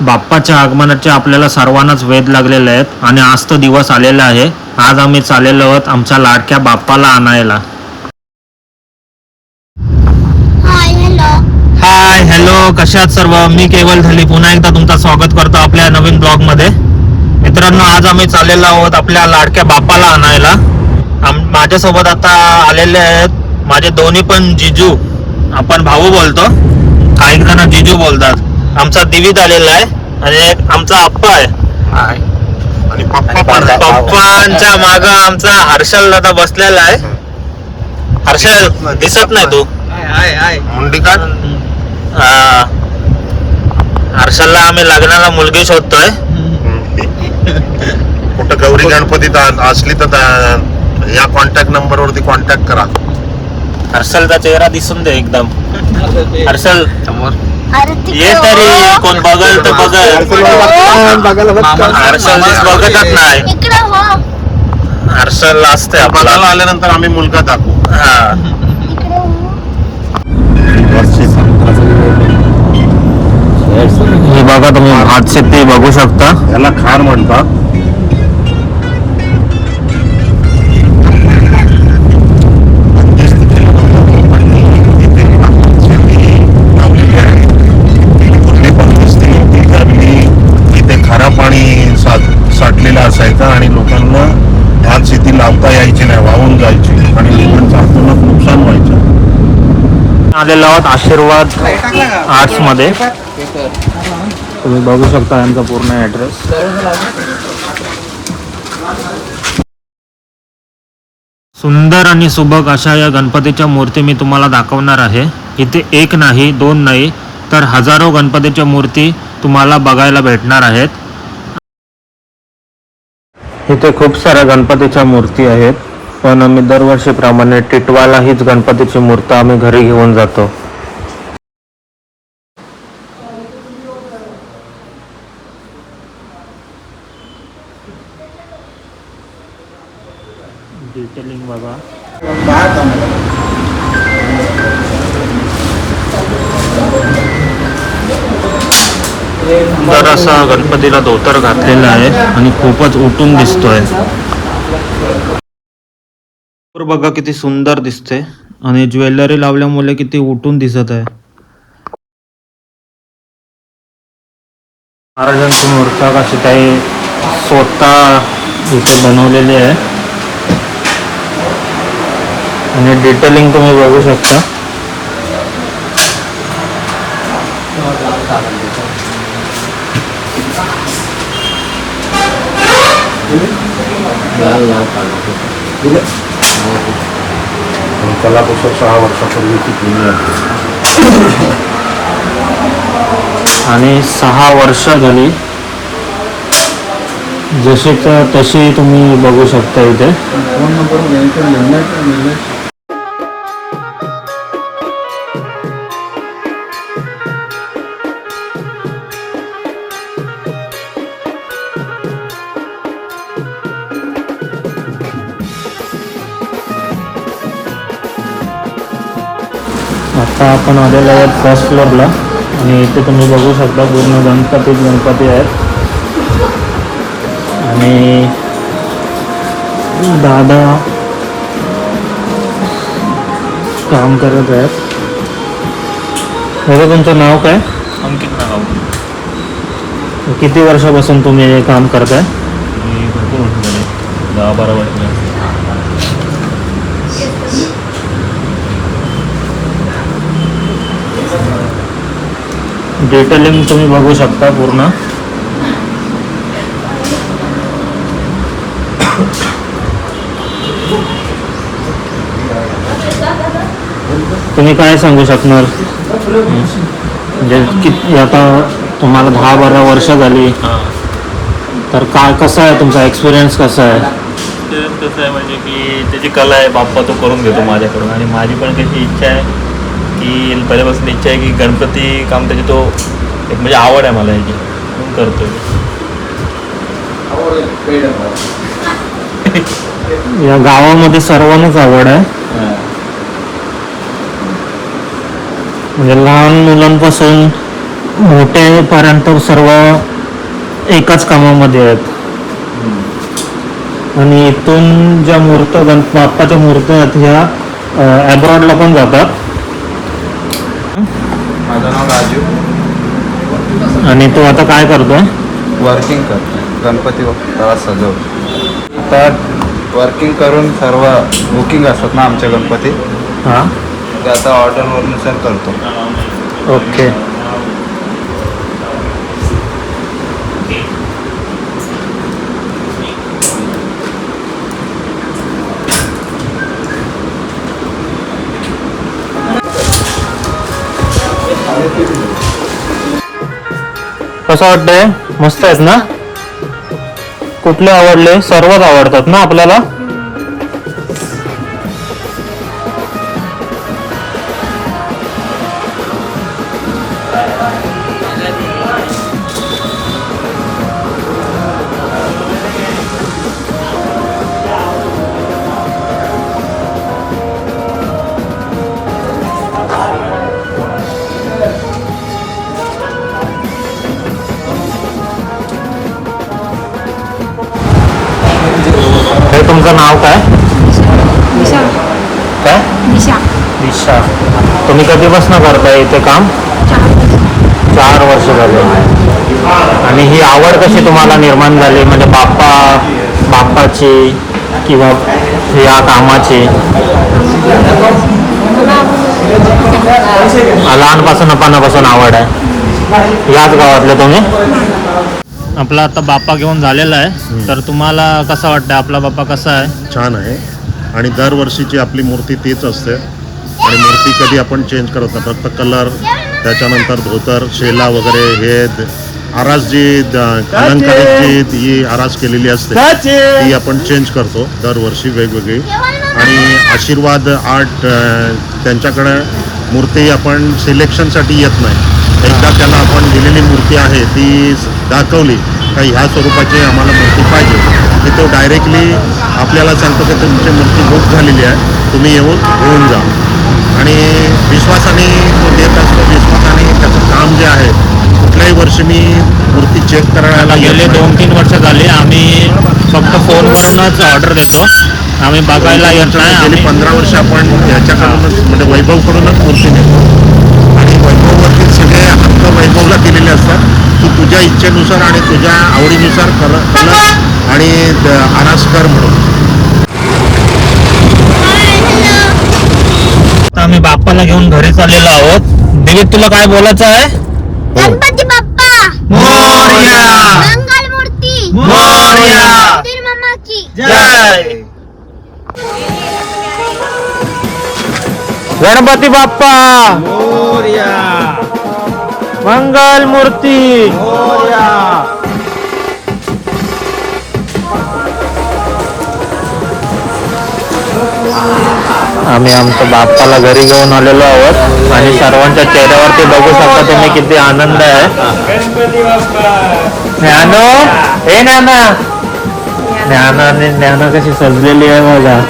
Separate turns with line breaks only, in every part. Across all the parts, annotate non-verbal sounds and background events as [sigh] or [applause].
बाप्पाच्या आगमनाचे आपल्याला सर्वांनाच वेध लागलेले आहेत आणि आज तो दिवस आलेला आहे. आज आम्ही चाललेलो आहोत आमच्या लाडक्या बाप्पाला आणायला.
हाय हॅलो
हाय हॅलो कशात सर्व? मी केवल झाली पुन्हा एकदा तुमचं स्वागत करतो आपल्या नवीन ब्लॉगमध्ये मित्रांनो आज आम्ही चाललेलो आहोत आपल्या लाडक्या बाप्पाला आणायला. माझ्यासोबत आता आलेले आहेत माझे दोन्ही पण जिजू. आपण भाऊ बोलतो. काही जण जिजू बोलतात. आमचा दिवीत आलेला आहे आणि एक आमचा आप्पा आहे.
आणि.
पप्पांच्या माग आमचा हर्षल दादा बसलेला आहे. हर्षल दिसत नाही तू?
मुंडी
हा. हर्षलला आम्ही लग्नाला मुलगी शोधतोय.
कुठं गौरी गणपतीत आ- असली तर या कॉन्टॅक्ट नंबर वरती कॉन्टॅक्ट करा.
हर्षलचा चेहरा दिसून दे एकदम. [laughs] हर्षल
ती
ये तरी कोण बघल तर बघल. हर्षल दिस बघतच नाही.
इकडे हो.
हर्षल असते
बघायला आल्यानंतर आम्ही मुलगा दाखवू.
हा.
इकडे हो.
हे बघा तुम्ही भात शेती बघू शकता.
याला खार म्हणतात. इथे खारा पाणी साठ साठलेलं असायचं आणि लोकांना भात शेती लावता यायची नाही वाहून जायची. आणि लोकांचं अतोनात नुकसान व्हायचं.
आलेलो आहोत आशीर्वाद आर्ट्समध्ये तुम्ही बघू शकता यांचा पूर्ण ऍड्रेस सुंदर आणि सुबक अशा या गणपतीच्या मूर्ती मी तुम्हाला दाखवणार आहे. इथे एक नाही दोन नाही तर हजारो गणपतीच्या मूर्ती तुम्हाला बघायला भेटणार आहेत. इथे खूप साऱ्या गणपतीच्या मूर्ती आहेत. पण आम्ही दरवर्षीप्रमाणे टिटवाला हीच गणपतीची मूर्त आम्ही घरी घेऊन जातो. डिटेलिंग बघा तर असा गणपतीला धोतर घातलेला आहे आणि खूपच उठून दिसतोय. बघा किती सुंदर दिसते आणि ज्वेलरी लावल्यामुळे किती उठून दिसत आहे. महाराजांची मूर्त कशी काही स्वतः इथे बनवलेली आहे. आणि डिटेलिंग तुम्ही बघू शकता.
कलाकुसर सहा वर्षापूर्वीची जुनी आहे
आणि सहा वर्ष झाली. जशी तर तशी तुम्ही बघू शकता इथे. आता आपण आलेलो आहोत फर्स्ट फ्लोअरला आणि इथे तुम्ही बघू शकता पूर्ण गणपतीच गणपती आहेत. आणि दादा काम करत आहेत. दादा तुमचं नाव काय?
अंकित नागाव
किती वर्षापासून तुम्ही हे काम करताय?
मी भरपूर वर्ष झाले दहा बारा वर्ष
डिटेलिंग तुम्ही बघू शकता पूर्ण. तुम्ही काय सांगू शकणार? म्हणजे किती आता तुम्हाला दहा बारा वर्ष झाली. तर काय कसं आहे तुमचा एक्सपिरियन्स कसा आहे?
ते कसं आहे म्हणजे की त्याची कला आहे बाप्पा तो करून घेतो माझ्याकडून. आणि माझी पण कशी इच्छा आहे की पहिल्यापासून इच्छा आहे की गणपती काम त्याची तो एक म्हणजे आवड आहे मला याची. म्हणून करतो
या गावामध्ये सर्वांनाच आवड आहे. म्हणजे लहान मुलांपासून मोठेपर्यंत सर्व एकाच कामामध्ये आहेत. आणि इथून ज्या मूर्त्या गण बाप्पाच्या मूर्त्या आहेत ह्या अब्रॉडला पण जातात.
माझं नाव राजू.
आणि तो आता काय करतोय?
वर्किंग करतो गणपती बाप्पाला सजवतो. आता वर्किंग करून सर्व बुकिंग असतात ना आमच्या गणपती
हा.
ते आता ऑर्डरवरनुसार करतो.
ओके कसं वाटतंय? मस्त आहेत ना? कुठले आवडले? सर्वच आवडतात ना आपल्याला? तुमचं नाव काय?
दिशा
काय?
दिशा
दिशा तुम्ही कधीपासून करताय इथे काम? चार वर्ष. झाले. आणि ही आवड कशी तुम्हाला निर्माण झाली? म्हणजे बाप्पा बाप्पाची किंवा या कामाची? लहानपासून पानापासून आवड आहे. याच गावातले तुम्ही? आपला आता बाप्पा घेऊन झालेला आहे. तर तुम्हाला कसा वाटतं आपला बाप्पा कसा आहे?
छान आहे. आणि दरवर्षीची आपली मूर्ती तीच असते. आणि मूर्ती कधी आपण चेंज करत नाही. फक्त कलर त्याच्यानंतर धोतर शेला वगैरे हे आरास जी अलंकारिक जी ही आरास केलेली असते. ती आपण चेंज करतो दरवर्षी वेगवेगळी. आणि आशीर्वाद आर्ट त्यांच्याकडे मूर्ती आपण सिलेक्शनसाठी येत नाही. एकदा त्याला आपण दिलेली मूर्ती आहे ती दाखवली का ह्या स्वरूपाची आम्हाला मूर्ती पाहिजे. की तो डायरेक्टली आपल्याला सांगतो की तुमची मूर्ती बुक झालेली आहे तुम्ही येऊन घेऊन जा. आणि विश्वासाने तो देत असतो विश्वासाने त्याचं काम जे आहे कुठल्याही वर्षी मी मूर्ती चेक करायला
गेले. दोन तीन वर्ष झाली आम्ही फक्त फोनवरूनच ऑर्डर देतो. आम्ही बघायला येत नाही
गेली पंधरा वर्ष आपण ह्याच्याकडूनच म्हणजे वैभवकडूनच मूर्ती नेतो. आणि वैभववरती सगळे हक्क वैभवला दिलेले असतात तू तुझ्या इच्छेनुसार आणि तुझ्या आवडीनुसार कर कलर आणि द- आरास कर म्हणून
आता आम्ही बाप्पाला घेऊन घरी चाललेलो आहोत. दिलीप तुला काय बोलायचं आहे?
गणपती बाप्पा.
मोरया!
मंगल मूर्ती
मोरया!
मंदिर मामा की
जय. गणपती बाप्पा. मंगल मूर्ती. आम्ही आमच्या बाप्पाला घरी घेऊन आलेलो आहोत आणि सर्वांच्या चेहऱ्यावरती बघू शकता तुम्ही किती आनंद आहे. ज्ञानो हे ज्ञाना. ज्ञानाने ज्ञाना कशी सजलेली आहे बघा.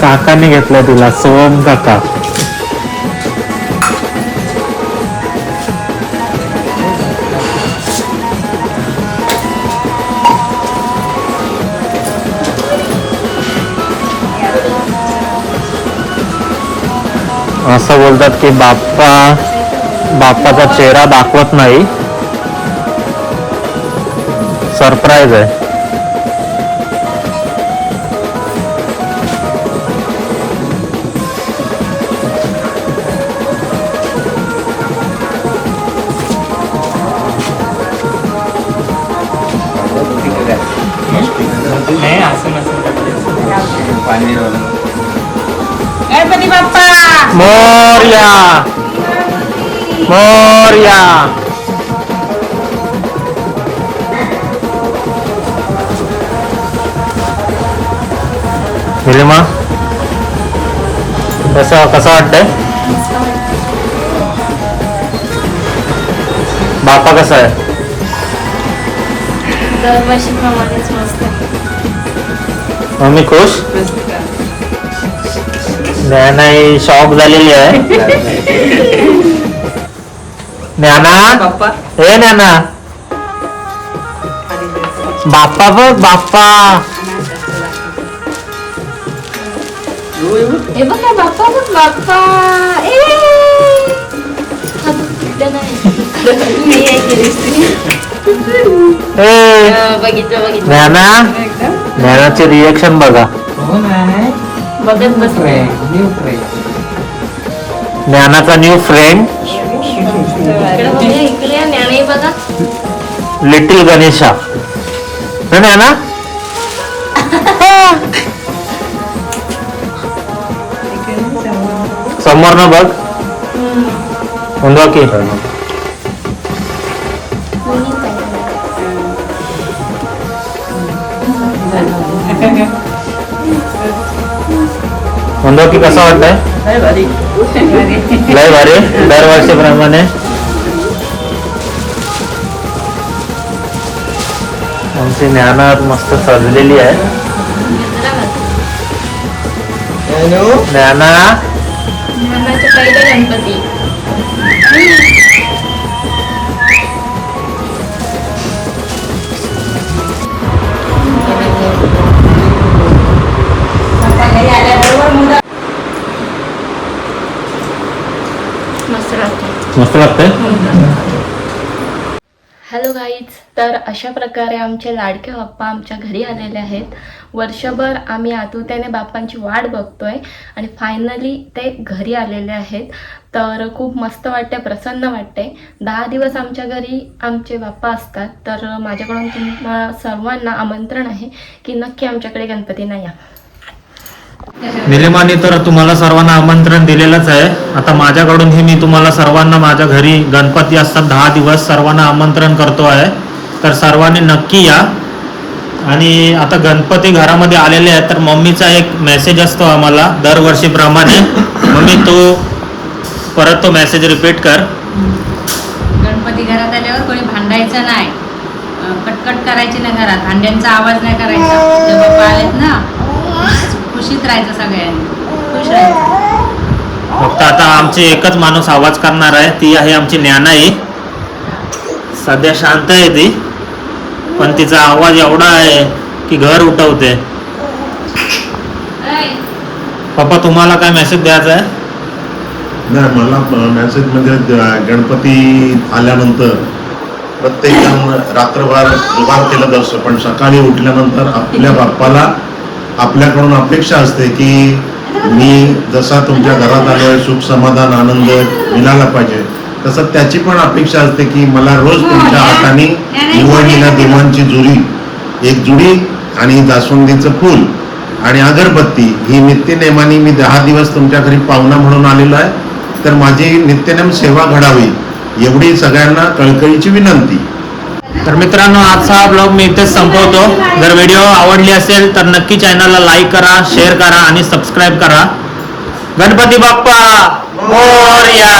काकाने घेतलं तिला सोम काका. असं बोलतात की बाप्पा बाप्पाचा चेहरा दाखवत नाही. सरप्राईज आहे. मोर्या मोर्या निलिमा कसं कसं वाटतंय? बाप्पा कसा आहे?
दरवर्षीप्रमाणेच मस्त
मम्मी खुश. नाही शॉक झालेली आहे. ज्ञाना? हे ज्ञाना. बाप्पा बघ बाप्पा.
हे बघा बाप्पा बघ बाप्पा. ए! हा, हे
ज्ञानाचे रिएक्शन बघा.
बघत बसले
ज्ञानाचा न्यू फ्रेंड
इकडे बघा इकडे या, ज्ञानही बघा
लिटिल गणेशा है ज्ञाना [laughs] समोर ना बघ. म्हणतो की की कसं वाटतंय लय भारी दरवर्षीप्रमाणे आमची ज्ञानात मस्त सजलेली आहे ज्ञाना
ज्ञानाचे पहिले गणपती। मस्त
लागतंय
हॅलो गाईज तर अशा प्रकारे आमचे लाडके बाप्पा आमच्या घरी आलेले आहेत. वर्षभर आम्ही आतुरतेने बाप्पांची वाट बघतोय आणि फायनली ते घरी आलेले आहेत. तर खूप मस्त वाटते प्रसन्न वाटते दहा दिवस आमच्या घरी आमचे बाप्पा असतात. तर माझ्याकडून तुम्हाला सर्वांना आमंत्रण आहे की नक्की आमच्याकडे गणपतींना या.
निलिमाने तर तुम्हाला सर्वांना आमंत्रण दिलेलंच आहे. आता माझ्याकडून हे मी तुम्हाला सर्वांना माझ्या घरी गणपती असतात दहा दिवस सर्वांना आमंत्रण करतो आहे. तर सर्वांनी नक्की या. आणि आता गणपती घरामध्ये आलेले आहेत तर मम्मीचा एक मेसेज असतो आम्हाला दरवर्षीप्रमाणे. मम्मी तो परत तो मेसेज रिपीट कर.
गणपती घरात आल्यावर कोणी भांडायचं नाही. कटकट करायची ना घरात. भांड्यांचा आवाज नाही करायचा. बाप्पा आलेत ना खुशीत राहायचं सगळ्यांनी. खुश राहायचं.
फक्त आता आमची एकच माणूस आवाज करणार आहे. ती आहे आमची ज्ञानाई. सध्या शांत आहे ती. पण तिचा आवाज एवढा आहे की घर उठवते. पप्पा तुम्हाला काय मेसेज द्यायचा आहे?
नाही मला मेसेज म्हणजे गणपती आल्यानंतर प्रत्येक रात्रभर दुबार केलं असतं पण सकाळी उठल्यानंतर आपल्या बाप्पाला आपल्याकडून अपेक्षा असते की मी जसा तुमच्या घरात आलोय सुख समाधान आनंद मिळाला पाहिजे तसं त्याची पण अपेक्षा असते की मला रोज तुमच्या हाताने निवडलेल्या देवांची जुरी एक जुडी आणि जास्वंदीचं फूल आणि अगरबत्ती ही नित्यनेमाने मी दहा दिवस तुमच्या घरी पाहुणा म्हणून आलेलो आहे. तर माझी नित्यनेम सेवा घडावी एवढी सगळ्यांना कळकळीची विनंती.
तर मित्रांनो आजचा हा ब्लॉग मी इथेच संपवतो. जर व्हिडिओ आवडली असेल तर नक्की चॅनलला लाईक करा शेअर करा आणि सबस्क्राईब करा. गणपती बाप्पा मोरया!